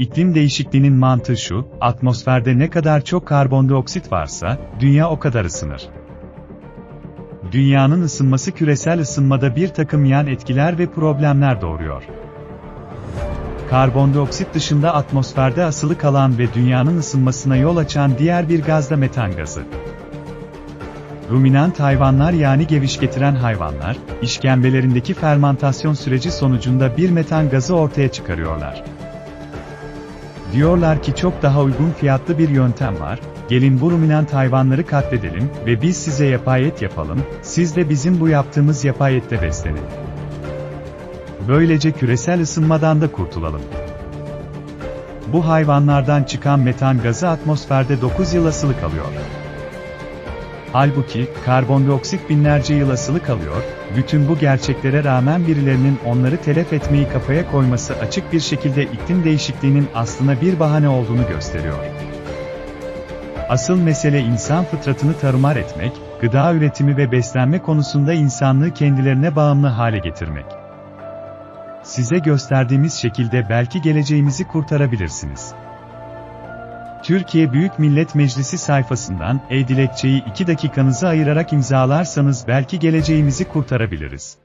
İklim değişikliğinin mantığı şu, atmosferde ne kadar çok karbondioksit varsa, dünya o kadar ısınır. Dünyanın ısınması küresel ısınmada bir takım yan etkiler ve problemler doğuruyor. Karbondioksit dışında atmosferde asılı kalan ve dünyanın ısınmasına yol açan diğer bir gaz da metan gazı. Ruminant hayvanlar yani geviş getiren hayvanlar, işkembelerindeki fermantasyon süreci sonucunda bir metan gazı ortaya çıkarıyorlar. Diyorlar ki çok daha uygun fiyatlı bir yöntem var, gelin bu ruminant hayvanları katledelim ve biz size yapay et yapalım, siz de bizim bu yaptığımız yapay ette beslenin. Böylece küresel ısınmadan da kurtulalım. Bu hayvanlardan çıkan metan gazı atmosferde 9 yıl asılı kalıyor. Halbuki, karbondioksit binlerce yıl asılı kalıyor, bütün bu gerçeklere rağmen birilerinin onları telef etmeyi kafaya koyması açık bir şekilde iklim değişikliğinin aslında bir bahane olduğunu gösteriyor. Asıl mesele insan fıtratını tarumar etmek, gıda üretimi ve beslenme konusunda insanlığı kendilerine bağımlı hale getirmek. Size gösterdiğimiz şekilde belki geleceğimizi kurtarabilirsiniz. Türkiye Büyük Millet Meclisi sayfasından e-dilekçeyi 2 dakikanızı ayırarak imzalarsanız belki geleceğimizi kurtarabiliriz.